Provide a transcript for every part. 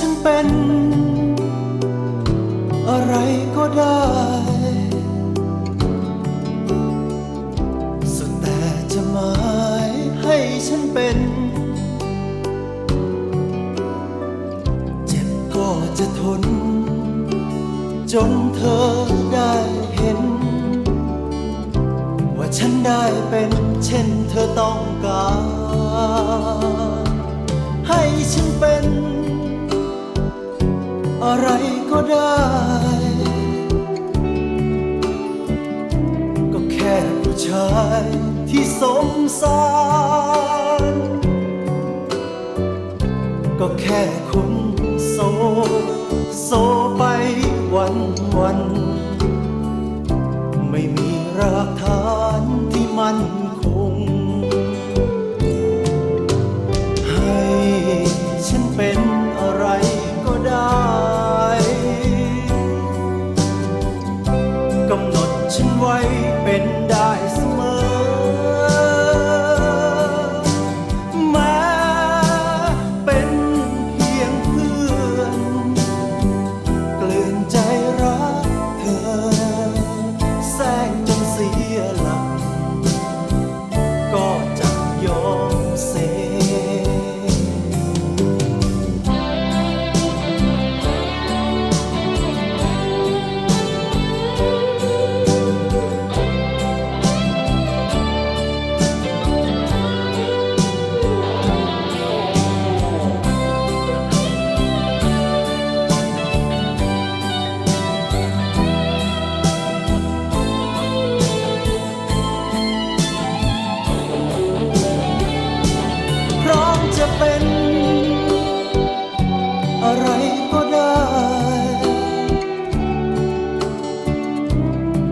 ฉันเป็น อะไรก็ได้ สุดแต่จะหมายให้ฉันเป็น เจ็บก็จะทน จนเธอได้เห็น ว่าฉันได้เป็นเช่นเธอต้องการ ให้ฉันเป็น อะไรก็ได้ ก็แค่ผู้ชายที่สมสาร ก็แค่คนโซ โซไปวันวัน ไม่มี ไว้เป็นได้เสมอ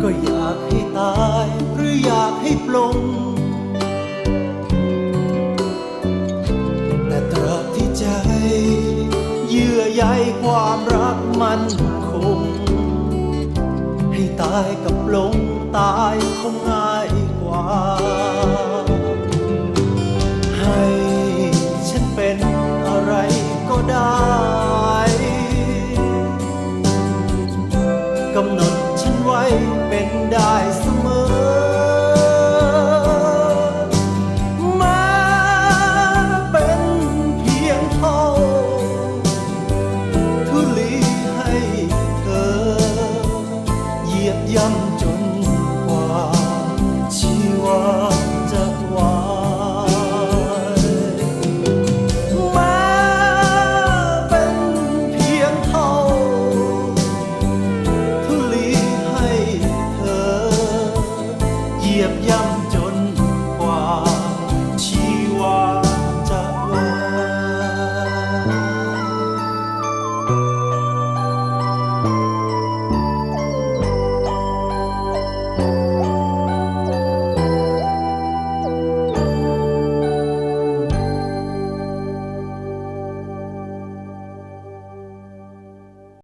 ก็อยากให้ตายหรืออยากให้ปลง แต่ตราบที่ใจ เยื่อใยความรักมันคง ให้ตายกับปลงตายคงง่ายกว่า ให้ฉันเป็นอะไรก็ได้กำหนดันไว้เป็นได้เสมอ มาเป็นเพียงเท่าทุลีให้เธอ เหยียบย่